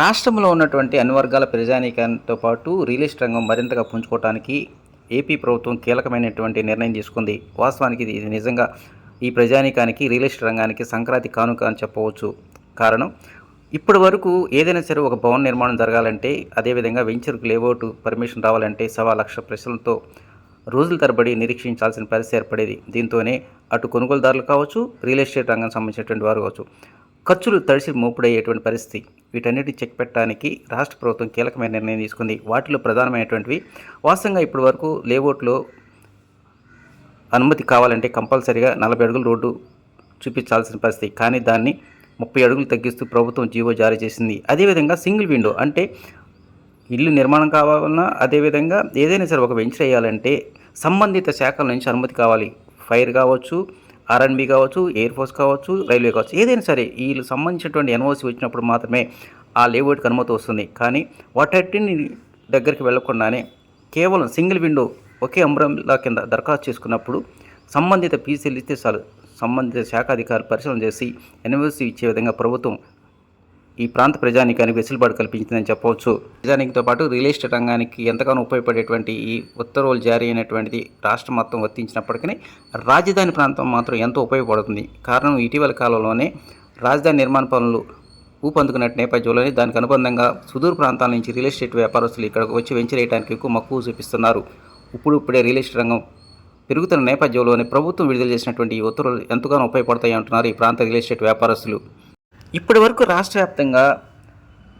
రాష్ట్రంలో ఉన్నటువంటి అన్ని వర్గాల ప్రజానీకంతో పాటు రియల్ ఎస్టేట్ రంగం మరింతగా పుంజుకోవడానికి ఏపీ ప్రభుత్వం కీలకమైనటువంటి నిర్ణయం తీసుకుంది. వాస్తవానికి ఇది నిజంగా ఈ ప్రజానీకానికి రియల్ ఎస్టేట్ రంగానికి సంక్రాంతి కానుక అని చెప్పవచ్చు. కారణం ఇప్పటి వరకు ఏదైనా సరే ఒక భవన నిర్మాణం జరగాలంటే అదేవిధంగా వెంచర్కు లేఅవుట్ పర్మిషన్ రావాలంటే సవా లక్ష ప్రశ్నలతో రోజుల తరబడి నిరీక్షించాల్సిన పరిస్థితి ఏర్పడేది. దీంతోనే అటు కొనుగోలుదారులు కావచ్చు రియల్ ఎస్టేట్ రంగం సంబంధించినటువంటి వారు కావచ్చు. ఖర్చులు తడిసి మోపుడయ్యేటువంటి పరిస్థితి. వీటన్నిటి చెక్ పెట్టడానికి రాష్ట్ర ప్రభుత్వం కీలకమైన నిర్ణయం తీసుకుంది. వాటిలో ప్రధానమైనటువంటివి వాస్తవంగా ఇప్పటి వరకు లేఅవుట్లో అనుమతి కావాలంటే కంపల్సరీగా నలభై అడుగులు రోడ్డు చూపించాల్సిన పరిస్థితి. కానీ దాన్ని ముప్పై అడుగులు తగ్గిస్తూ ప్రభుత్వం జీవో జారీ చేసింది. అదేవిధంగా సింగిల్ విండో అంటే ఇల్లు నిర్మాణం కావాలన్నా అదేవిధంగా ఏదైనా సరే ఒక వెంచర్ వేయాలంటే సంబంధిత శాఖల నుంచి అనుమతి కావాలి. ఫైర్ కావచ్చు ఆర్ఎన్బి కావచ్చు ఎయిర్ ఫోర్స్ కావచ్చు రైల్వే కావచ్చు ఏదైనా సరే వీళ్ళు సంబంధించినటువంటి ఎన్ఓసి వచ్చినప్పుడు మాత్రమే ఆ లేఅవుట్కి అనుమతి వస్తుంది. కానీ వాటన్నిటిని దగ్గరికి వెళ్ళకుండానే కేవలం సింగిల్ విండో ఒకే అంబ్రల్లా కింద దరఖాస్తు చేసుకున్నప్పుడు సంబంధిత పీసీలు ఇస్తే చాలు. సంబంధిత శాఖ అధికారులు పరిశీలన చేసి ఎన్ఓసి ఇచ్చే విధంగా ప్రభుత్వం ఈ ప్రాంత ప్రజానికానికి వెసులుబాటు కల్పించిందని చెప్పవచ్చు. నిజానికితో పాటు రియల్ ఎస్టేట్ రంగానికి ఎంతగానో ఉపయోగపడేటువంటి ఈ ఉత్తర్వులు జారీ అయినటువంటిది రాష్ట్రం మొత్తం వర్తించినప్పటికీ రాజధాని ప్రాంతం మాత్రం ఎంతో ఉపయోగపడుతుంది. కారణం ఇటీవల కాలంలోనే రాజధాని నిర్మాణ పనులు ఊపందుకున్న నేపథ్యంలోనే దానికి అనుబంధంగా సుదూర ప్రాంతాల నుంచి రియల్ ఎస్టేట్ వ్యాపారస్తులు ఇక్కడికి వచ్చి వెంచరేయడానికి ఎక్కువ మక్కువ చూపిస్తున్నారు. ఇప్పుడు ఇప్పుడే రియల్ ఎస్టేట్ రంగం పెరుగుతున్న నేపథ్యంలోనే ప్రభుత్వం విడుదల చేసినటువంటి ఈ ఉత్తర్వులు ఎంతగానో ఉపయోగపడతాయి అంటున్నారు ఈ ప్రాంత రియల్ ఎస్టేట్ వ్యాపారస్తులు. ఇప్పటి వరకు రాష్ట్ర వ్యాప్తంగా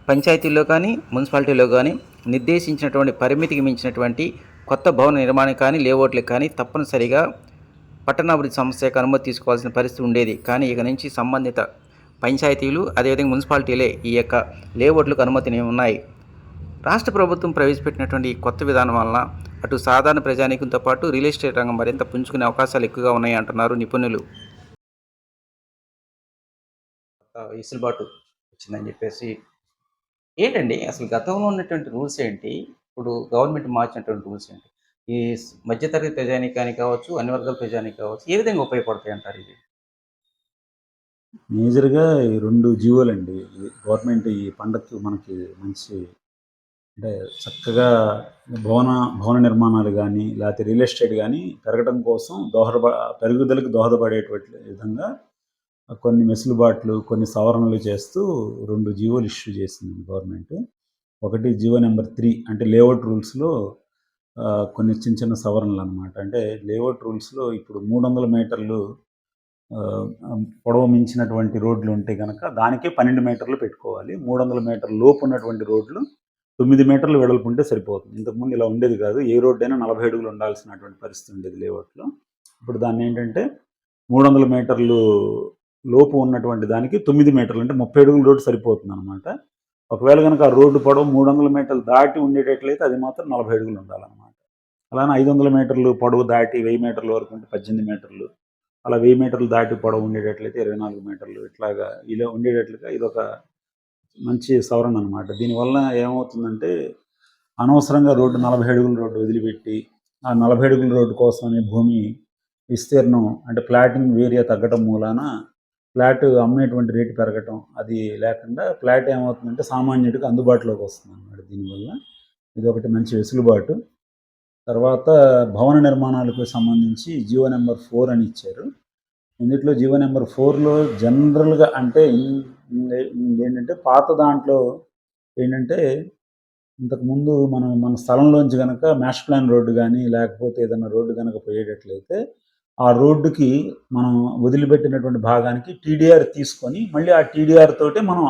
పంచాయతీల్లో కానీ మున్సిపాలిటీలో కానీ నిర్దేశించినటువంటి పరిమితికి మించినటువంటి కొత్త భవన నిర్మాణం కానీ లేఅవుట్లకు కానీ తప్పనిసరిగా పట్టణాభివృద్ధి సంస్థ అనుమతి తీసుకోవాల్సిన పరిస్థితి ఉండేది. కానీ ఇక నుంచి సంబంధిత పంచాయతీలు అదేవిధంగా మున్సిపాలిటీలే ఈ యొక్క లేఅవుట్లకు అనుమతిని ఉన్నాయి. రాష్ట్ర ప్రభుత్వం ప్రవేశపెట్టినటువంటి ఈ కొత్త విధానం వలన అటు సాధారణ ప్రజానీకంతో పాటు రియల్ ఎస్టేట్ రంగం మరింత పుంజుకునే అవకాశాలు ఎక్కువగా ఉన్నాయి అంటున్నారు నిపుణులు. ఇసులుబాటు వచ్చిందని చెప్పేసి. ఏంటండి? అసలు గతంలో ఉన్నటువంటి రూల్స్ ఏంటి? ఇప్పుడు గవర్నమెంట్ మార్చినటువంటి రూల్స్ ఏంటి? ఈ మధ్యతరగతి కానీ కావచ్చు అన్ని వర్గాల ప్రజానికి కావచ్చు ఏ విధంగా ఉపయోగపడతాయి అంటారు ఇది మేజర్గా ఈ రెండు జీవోలండి. గవర్నమెంట్ ఈ పండగకి మనకి మంచి అంటే చక్కగా భవన భవన నిర్మాణాలు కానీ లేకపోతే రియల్ ఎస్టేట్ కానీ పెరగడం కోసం దోహద పెరుగుదలకు దోహదపడేటువంటి విధంగా కొన్ని వెసులుబాట్లు కొన్ని సవరణలు చేస్తూ రెండు జీవోలు ఇష్యూ చేసింది గవర్నమెంట్. ఒకటి జీవో నెంబర్ త్రీ అంటే లేఅవుట్ రూల్స్లో కొన్ని చిన్న చిన్న సవరణలు అనమాట అంటే లేఅవుట్ రూల్స్లో ఇప్పుడు మూడు వందల మీటర్లు పొడవు మించినటువంటి రోడ్లు ఉంటే కనుక దానికే పన్నెండు మీటర్లు పెట్టుకోవాలి. మూడు వందల మీటర్ల లోపు ఉన్నటువంటి రోడ్లు తొమ్మిది మీటర్లు వెడల్పు ఉంటే సరిపోతుంది. ఇంతకుముందు ఇలా ఉండేది కాదు. ఏ రోడ్డు అయినా నలభై అడుగులు ఉండాల్సినటువంటి పరిస్థితి ఉండేది లేఅవుట్లో. ఇప్పుడు దాన్ని ఏంటంటే మూడు వందల మీటర్లు లోపు ఉన్నటువంటి దానికి తొమ్మిది మీటర్లు అంటే ముప్పై అడుగుల రోడ్డు సరిపోతుంది అనమాట ఒకవేళ కనుక ఆ రోడ్డు పొడవు మూడు వందల మీటర్లు దాటి ఉండేటట్లయితే అది మాత్రం నలభై అడుగులు ఉండాలన్నమాట. అలానే ఐదు వందల మీటర్లు పొడవు దాటి వెయ్యి మీటర్ల వరకు ఉంటే పద్దెనిమిది మీటర్లు అలా వెయ్యి మీటర్లు దాటి పొడవు ఉండేటట్లయితే ఇరవై నాలుగు మీటర్లు ఇట్లాగా ఇలా ఉండేటట్లుగా ఇదొక మంచి సవరణ అనమాట దీనివల్ల ఏమవుతుందంటే అనవసరంగా రోడ్డు నలభై అడుగుల రోడ్డు వదిలిపెట్టి ఆ నలభై అడుగుల రోడ్డు కోసమని భూమి విస్తీర్ణం అంటే ప్లాటింగ్ ఏరియా తగ్గడం మూలాన ఫ్లాట్ అమ్మేటువంటి రేటు పెరగటం అది లేకుండా ఫ్లాట్ ఏమవుతుందంటే సామాన్యుడికి అందుబాటులోకి వస్తుంది అన్నమాట దీనివల్ల. ఇది ఒకటి మంచి వెసులుబాటు. తర్వాత భవన నిర్మాణాలకు సంబంధించి జియో నెంబర్ ఫోర్ అని ఇచ్చారు. ఇందులో జీవో నెంబర్ ఫోర్లో జనరల్గా అంటే ఏంటంటే పాత దాంట్లో ఏంటంటే ఇంతకుముందు మనం మన స్థలంలోంచి కనుక మ్యాష్ ప్లాన్ రోడ్డు కానీ లేకపోతే ఏదైనా రోడ్డు కనుక పోయేటట్లయితే ఆ రోడ్డుకి మనం వదిలిపెట్టినటువంటి భాగానికి టీడీఆర్ తీసుకొని మళ్ళీ ఆ టీడీఆర్ తోటే మనం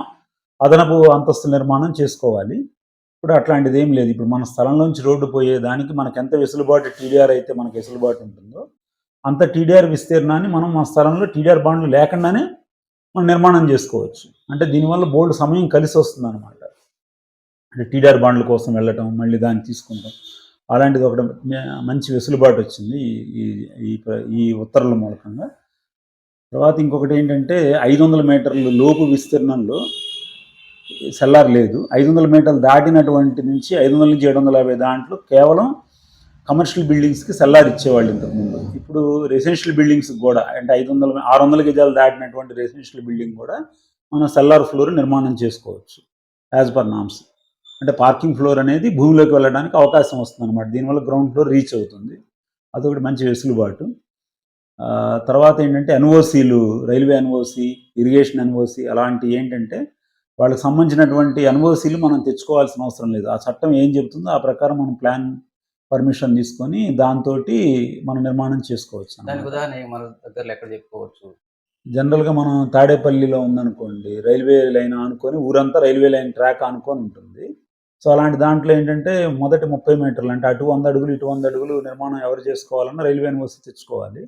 అదనపు అంతస్తు నిర్మాణం చేసుకోవాలి. ఇప్పుడు అట్లాంటిది ఏం లేదు. ఇప్పుడు మన స్థలంలోంచి రోడ్డు పోయేదానికి మనకు ఎంత వెసులుబాటు టీడీఆర్ అయితే మనకి వెసులుబాటు ఉంటుందో అంత టీడీఆర్ విస్తీర్ణాన్ని మనం మన స్థలంలో టీడీఆర్ బాండ్లు లేకుండానే మనం నిర్మాణం చేసుకోవచ్చు. అంటే దీనివల్ల బోర్డు సమయం కలిసి వస్తుంది అనమాట అంటే టీడీఆర్ బాండ్ల కోసం వెళ్ళటం మళ్ళీ దాన్ని తీసుకుంటాం. అలాంటిది ఒకటి మంచి వెసులుబాటు వచ్చింది ఈ- ఈ ఈ ఈ ఉత్తర్వుల మూలకంగా. తర్వాత ఇంకొకటి ఏంటంటే ఐదు వందల మీటర్లు లోపు విస్తీర్ణంలో సెల్లార్ లేదు. ఐదు వందల మీటర్లు దాటినటువంటి నుంచి ఐదు వందల నుంచి ఏడు వందల యాభై దాంట్లో కేవలం కమర్షియల్ బిల్డింగ్స్కి సెల్లార్ ఇచ్చేవాళ్ళు ఇంతకుముందు ఇప్పుడు రెసిడెన్షియల్ బిల్డింగ్స్ కూడా అంటే ఐదు వందల ఆరు వందల గజాలు దాటినటువంటి రెసిడెన్షియల్ బిల్డింగ్ కూడా మనం సెల్లార్ ఫ్లోర్ నిర్మాణం చేసుకోవచ్చు యాజ్ పర్ నామ్స్. అంటే పార్కింగ్ ఫ్లోర్ అనేది భూమిలోకి వెళ్ళడానికి అవకాశం వస్తుంది అనమాట దీనివల్ల గ్రౌండ్ ఫ్లోర్ రీచ్ అవుతుంది. అదొకటి మంచి వెసులుబాటు. తర్వాత ఏంటంటే ఎన్ఓసీలు రైల్వే ఎన్ఓసి ఇరిగేషన్ ఎన్ఓసి అలాంటి ఏంటంటే వాళ్ళకి సంబంధించినటువంటి ఎన్ఓసీలు మనం తెచ్చుకోవాల్సిన అవసరం లేదు. ఆ చట్టం ఏం చెబుతుందో ఆ ప్రకారం మనం ప్లాన్ పర్మిషన్ తీసుకొని దాంతో మనం నిర్మాణం చేసుకోవచ్చు. దానికి ఉదాహరణ మన దగ్గరలో ఎక్కడ చెప్పుకోవచ్చు? జనరల్గా మనం తాడేపల్లిలో ఉందనుకోండి రైల్వే లైన్ ఆనుకొని ఊరంతా రైల్వే లైన్ ట్రాక్ ఆనుకొని ఉంటుంది. సో అలాంటి దాంట్లో ఏంటంటే మొదటి ముప్పై మీటర్లు అంటే అటు వంద అడుగులు ఇటు వంద అడుగులు నిర్మాణం ఎవరు చేసుకోవాలన్నా రైల్వే యూనివర్సిటీ తెచ్చుకోవాలి.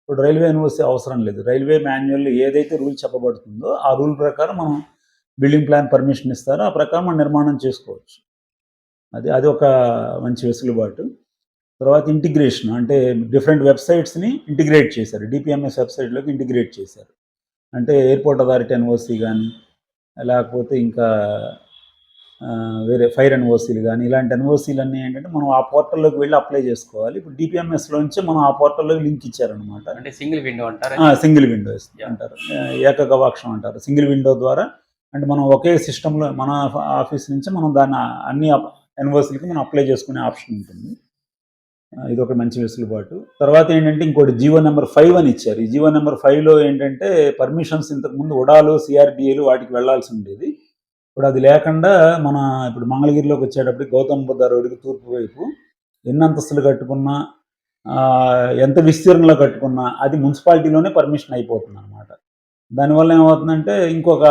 ఇప్పుడు రైల్వే యూనివర్సిటీ అవసరం లేదు. రైల్వే మాన్యువల్ ఏదైతే రూల్ చెప్పబడుతుందో ఆ రూల్ ప్రకారం మనం బిల్డింగ్ ప్లాన్ పర్మిషన్ ఇస్తారో. ఆ ప్రకారం మనం నిర్మాణం చేసుకోవచ్చు. అది అది ఒక మంచి వెసులుబాటు. తర్వాత ఇంటిగ్రేషన్ అంటే డిఫరెంట్ వెబ్సైట్స్ని ఇంటిగ్రేట్ చేశారు. డిపిఎంఎస్ వెబ్సైట్లోకి ఇంటిగ్రేట్ చేశారు. అంటే ఎయిర్పోర్ట్ అథారిటీ ఎన్ఓసి కానీ లేకపోతే ఇంకా వేరే ఫైర్ ఎన్ఓసీలు కానీ ఇలాంటి ఎన్ఓసీలు అన్నీ ఏంటంటే మనం ఆ పోర్టల్లోకి వెళ్ళి అప్లై చేసుకోవాలి. ఇప్పుడు డిపిఎంఎస్లోంచి మనం ఆ పోర్టల్లోకి లింక్ ఇచ్చారనమాట అంటే సింగిల్ విండో అంటారా? Single windows Yeah. అంటారు. ఏకగవాక్షం అంటారు. సింగిల్ విండో ద్వారా అంటే మనం ఒకే సిస్టంలో మన ఆఫీస్ నుంచి మనం దాన్ని అన్ని ఎన్వర్సీలకి మనం అప్లై చేసుకునే ఆప్షన్ ఉంటుంది. ఇది ఒక మంచి వెసులుబాటు. తర్వాత ఏంటంటే ఇంకోటి జీవో నెంబర్ ఫైవ్ అని ఇచ్చారు. ఈ జీవో నెంబర్ ఫైవ్లో ఏంటంటే పర్మిషన్స్ ఇంతకుముందు ఉడాలు సిఆర్డిఏలు వాటికి వెళ్ళాల్సి ఉండేది. ఇప్పుడు అది లేకుండా మన ఇప్పుడు మంగళగిరిలోకి వచ్చేటప్పటికి గౌతమ్ బుద్ధ రోడ్డుకి తూర్పు వైపు ఎన్ని అంతస్తులు కట్టుకున్నా ఎంత విస్తీర్ణంలో కట్టుకున్నా అది మున్సిపాలిటీలోనే పర్మిషన్ అయిపోతుంది అనమాట దానివల్ల ఏమవుతుందంటే ఇంకొక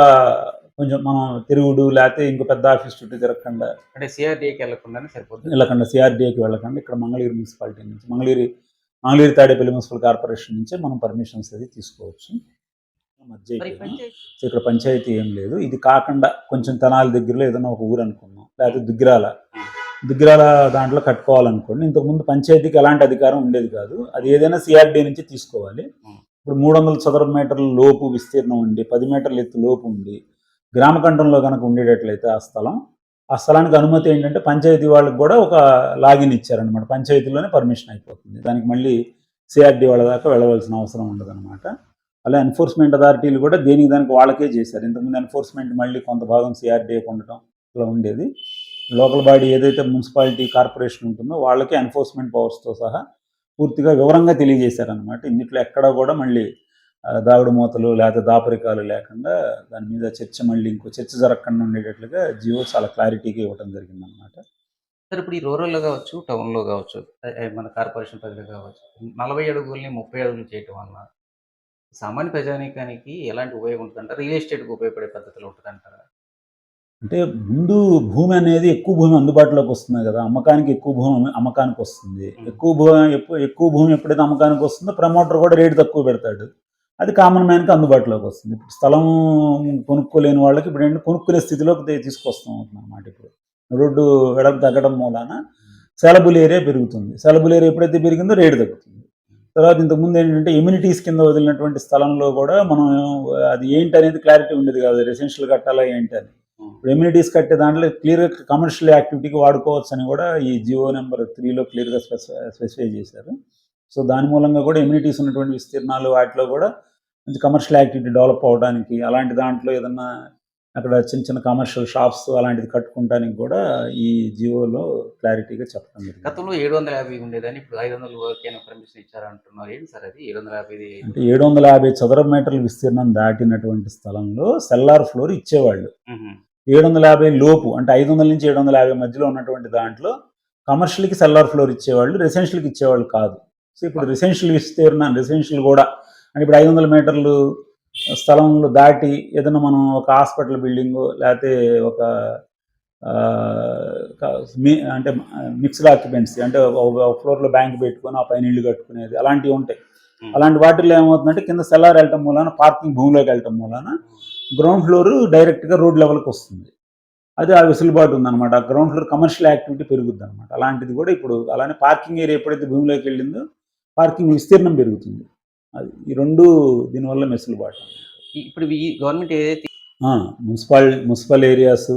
కొంచెం మనం తిరుగుడు లేకపోతే ఇంకో పెద్ద ఆఫీస్ చుట్టూ తిరగకుండా అంటే సిఆర్డీకి వెళ్ళకుండానే సరిపోతుంది. వెళ్ళకుండా సిఆర్డీఏకి వెళ్ళకుండా ఇక్కడ మంగళగిరి మున్సిపాలిటీ నుంచి మంగళగిరి మంగళగిరి తాడేపల్లి మున్సిపల్ కార్పొరేషన్ నుంచే మనం పర్మిషన్స్ అది తీసుకోవచ్చు. మధ్య సో ఇక్కడ పంచాయతీ ఏం లేదు. ఇది కాకుండా కొంచెం తెనాలి దగ్గరలో ఏదైనా ఒక ఊరు అనుకున్నాం లేకపోతే దుగ్గిరాల. దుగ్గిరాల దాంట్లో కట్టుకోవాలనుకోండి. ఇంతకుముందు పంచాయతీకి ఎలాంటి అధికారం ఉండేది కాదు. అది ఏదైనా సిఆర్డీ నుంచి తీసుకోవాలి. ఇప్పుడు మూడు వందల చదరపు మీటర్ల లోపు విస్తీర్ణం ఉండి పది మీటర్ల ఎత్తు లోపు ఉండి గ్రామకంఠంలో కనుక ఉండేటట్లయితే ఆ స్థలం ఆ స్థలానికి అనుమతి ఏంటంటే పంచాయతీ వాళ్ళకి కూడా ఒక లాగిన్ ఇచ్చారనమాట పంచాయతీలోనే పర్మిషన్ అయిపోతుంది. దానికి మళ్ళీ సిఆర్డీ వాళ్ళ దాకా వెళ్ళవలసిన అవసరం ఉండదన్నమాట. అలా ఎన్ఫోర్స్మెంట్ అథారిటీలు కూడా దేనికి దానికి వాళ్ళకే చేశారు. ఇంతకుముందు ఎన్ఫోర్స్మెంట్ మళ్ళీ కొంత భాగం సిఆర్డీఏకి ఉండటం ఇలా ఉండేది. లోకల్ బాడీ ఏదైతే మున్సిపాలిటీ కార్పొరేషన్ ఉంటుందో వాళ్ళకే ఎన్ఫోర్స్మెంట్ పవర్స్తో సహా పూర్తిగా వివరంగా తెలియజేశారనమాట ఇన్నిట్లో ఎక్కడ కూడా మళ్ళీ దాగుడు మూతలు లేకపోతే దాపరికాలు లేకుండా దాని మీద చర్చ మళ్ళీ ఇంకో చర్చ జరగకుండా ఉండేటట్లుగా జియో చాలా క్లారిటీగా ఇవ్వడం జరిగిందనమాట సార్ ఇప్పుడు ఈ రూరల్లో కావచ్చు టౌన్లో కావచ్చు మన కార్పొరేషన్ ప్రజలు కావచ్చు నలభై అడుగుల్ని ముప్పై అడుగులు చేయటం వల్ల సామాన్య ప్రజానీకానికి ఎలాంటి ఉపయోగం ఉంటుందంటారా? రియల్ ఎస్టేట్కి ఉపయోగపడే పద్ధతిలో ఉంటుందంటారా? అంటే ముందు భూమి అనేది ఎక్కువ భూమి అందుబాటులోకి వస్తుంది కదా. అమ్మకానికి ఎక్కువ భూమి అమ్మ- అమ్మకానికి వస్తుంది. ఎక్కువ భూమి ఎక్కువ భూమి ఎప్పుడైతే అమ్మకానికి వస్తుందో ప్రమోటర్ కూడా రేటు తక్కువ పెడతాడు. అది కామన్ మ్యాన్కి అందుబాటులోకి వస్తుంది. ఇప్పుడు స్థలం కొనుక్కోలేని వాళ్ళకి ఇప్పుడు ఏంటంటే కొనుక్కునే స్థితిలోకి తీసుకొస్తాం అన్నమాట ఇప్పుడు. రోడ్డు వెడల్పు తగ్గడం మూలాన సెలబుల్ ఏరియా పెరుగుతుంది. సెలబుల్ ఏరియా ఎప్పుడైతే పెరిగిందో రేటు తగ్గుతుంది. తర్వాత ఇంతకుముందు ఏంటంటే ఇమ్యూనిటీస్ కింద వదిలినటువంటి స్థలంలో కూడా మనం అది ఏంటి అనేది క్లారిటీ ఉండేది కాదు. రెసిడెన్షియల్ కట్టాలా ఏంటి అని ఇప్పుడు ఇమ్యూనిటీస్ కట్టే దాంట్లో క్లియర్గా కమర్షియల్ యాక్టివిటీకి వాడుకోవచ్చు అని కూడా ఈ జియో నెంబర్ త్రీలో క్లియర్గా స్పెసిఫై చేశారు. సో దాని మూలంగా కూడా ఇమ్యూనిటీస్ ఉన్నటువంటి విస్తీర్ణాలు వాటిలో కూడా మంచి కమర్షియల్ యాక్టివిటీ డెవలప్ అవడానికి అలాంటి దాంట్లో ఏదన్నా అక్కడ చిన్న చిన్న కమర్షియల్ షాప్స్ అలాంటిది కట్టుకోవడానికి కూడా ఈ జియోలో క్లారిటీగా చెప్పడం జరిగింది. గతంలో ఏడు వందల యాభై ఉండేదని ఇప్పుడు ఐదు వందల వరకైనా పర్మిషన్ ఇచ్చారంటున్నారు. ఏంటి సార్ అది? ఏడు వందల యాభై అంటే ఏడు వందల యాభై చదరపు మీటర్ల విస్తీర్ణం దాటినటువంటి స్థలంలో సెల్లార్ ఫ్లోర్ ఇచ్చేవాళ్ళు. ఏడు వందల యాభై లోపు అంటే ఐదు వందల నుంచి ఏడు వందల యాభై మధ్యలో ఉన్నటువంటి దాంట్లో కమర్షియల్కి సెల్లార్ ఫ్లోర్ ఇచ్చేవాళ్ళు రెసిడెన్షియల్కి ఇచ్చేవాళ్ళు కాదు. సో ఇప్పుడు రెసిడెన్షియల్ విస్తీర్ణం రెసిడెన్షియల్ కూడా అంటే ఇప్పుడు ఐదు వందల మీటర్లు స్థలంలో దాటి ఏదైనా మనం ఒక హాస్పిటల్ బిల్డింగ్ లేకపోతే ఒక మీ- అంటే మిక్స్డ్ ఆక్యుపెన్సీ అంటే ఒక ఫ్లోర్లో బ్యాంక్ పెట్టుకొని ఆ పైన ఇల్లు కట్టుకునేది అలాంటివి ఉంటాయి. Hmm. అలాంటి వాటిల్లో ఏమవుతుందంటే కింద సెల్లార్ వెళ్ళటం మూలాన పార్కింగ్ భూమిలోకి వెళ్ళటం మూలాన గ్రౌండ్ ఫ్లోర్ డైరెక్ట్గా రోడ్ లెవెల్కి వస్తుంది. అది ఆ వెసులుబాటు ఉందన్నమాట. ఆ గ్రౌండ్ ఫ్లోర్ కమర్షియల్ యాక్టివిటీ పెరుగుద్ది అనమాట అలాంటిది కూడా ఇప్పుడు అలానే పార్కింగ్ ఏరియా ఎప్పుడైతే భూమిలోకి వెళ్ళిందో పార్కింగ్ విస్తీర్ణం పెరుగుతుంది. అది ఈ రెండు దీనివల్ల వెసులుబాటు ఇప్పుడు ఈ గవర్నమెంట్ ఏదైతే municipal municipal areas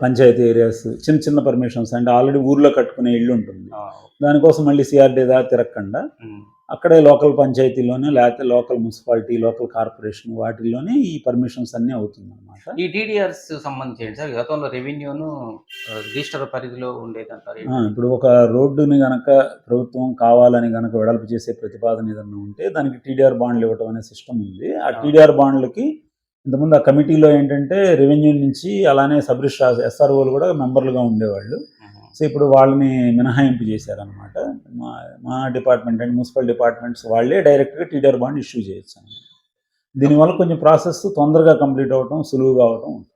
panchayat areas చిన్న చిన్న పర్మిషన్స్ అంటే ఆల్రెడీ ఊర్లో కట్టుకునే ఇల్లు ఉంటుంది. దానికోసం మళ్ళీ సిఆర్డీ దాకా తిరగకుండా. అక్కడే లోకల్ పంచాయతీలోనే లేకపోతే లోకల్ మున్సిపాలిటీ లోకల్ కార్పొరేషన్ వాటిల్లోనే ఈ పర్మిషన్స్ అన్నీ అవుతుంది అనమాట ఈ టీడీఆర్స్ సంబంధించి సార్? గతంలో రెవెన్యూను రిజిస్టర్ పరిధిలో ఉండేది అంటారు ఇప్పుడు ఒక రోడ్డుని గనక ప్రభుత్వం కావాలని గనక వెడల్పు చేసే ప్రతిపాదన ఏదన్నా ఉంటే దానికి టీడీఆర్ బాండ్లు ఇవ్వటం అనే సిస్టమ్ ఉంది. ఆ. టీడీఆర్ బాండ్లకి ఇంతకుముందు ఆ కమిటీలో ఏంటంటే రెవెన్యూ నుంచి అలానే సబ్ రిజిస్ట్రార్ ఎస్ఆర్ఓలు కూడా మెంబర్లుగా ఉండేవాళ్ళు. సో ఇప్పుడు వాళ్ళని మినహాయింపు చేశారనమాట మా మా డిపార్ట్మెంట్ అండ్ మున్సిపల్ డిపార్ట్మెంట్స్ వాళ్ళే డైరెక్ట్గా టీడర్ బాండ్ ఇష్యూ చేయొచ్చు దీనివల్ల కొంచెం ప్రాసెస్ తొందరగా కంప్లీట్ అవ్వటం సులువుగా అవటం ఉంటుంది.